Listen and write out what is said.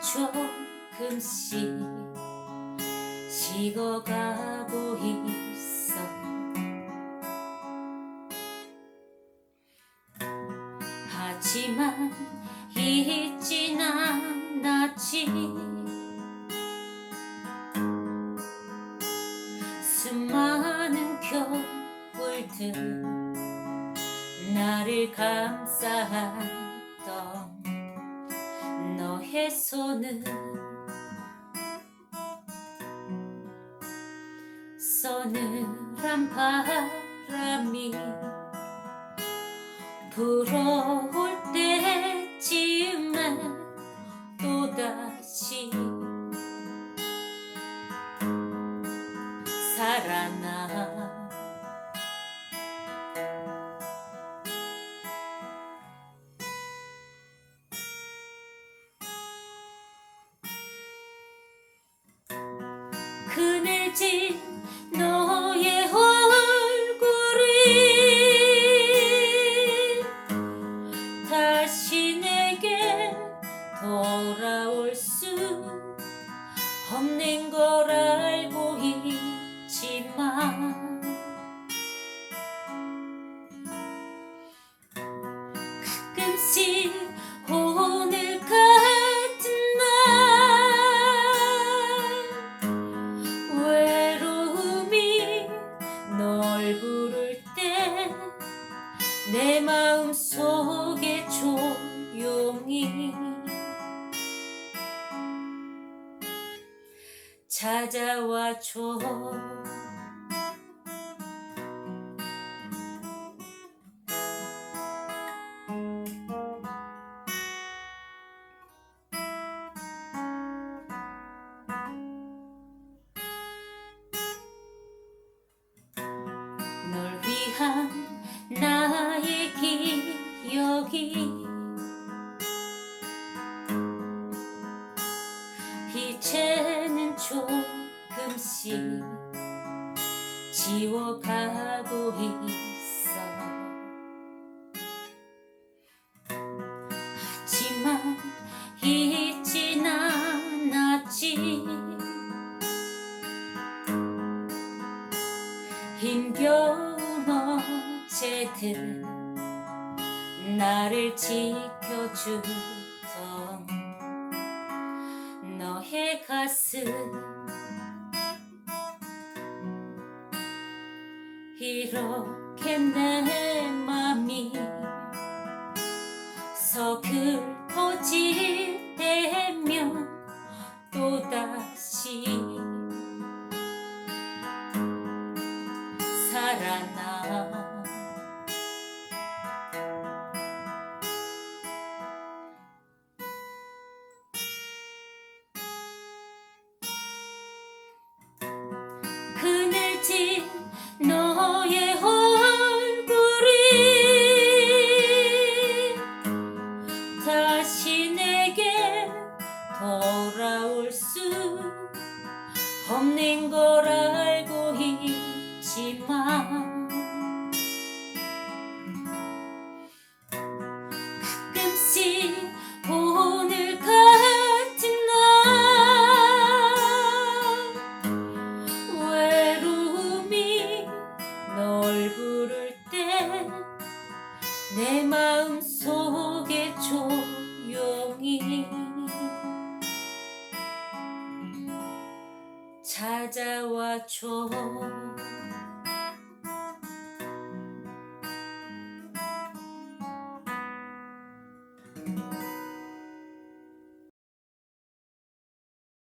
조금씩 식어가고 있어. 하지만 잊진 않았지. 수많은 겨울들 나를 감싸던 손은 서늘한 바람이 불어올 때쯤에 또다시 살아나 너의 얼굴이 다시 내게 돌아올 수 없는 걸알 속에 조용히 찾아와 줘. 널 위한 기억이 이제는 조금씩 지워가고 있어. 하지만 잊진 않았지. 힘겨운 어제들 나를 지켜주던 너의 가슴. 이렇게 내 맘이 서글퍼질 때면 또다시 살아나 너의 얼굴이 다시 내게 돌아올 수 없는 걸 알고 있지만 찾아와줘.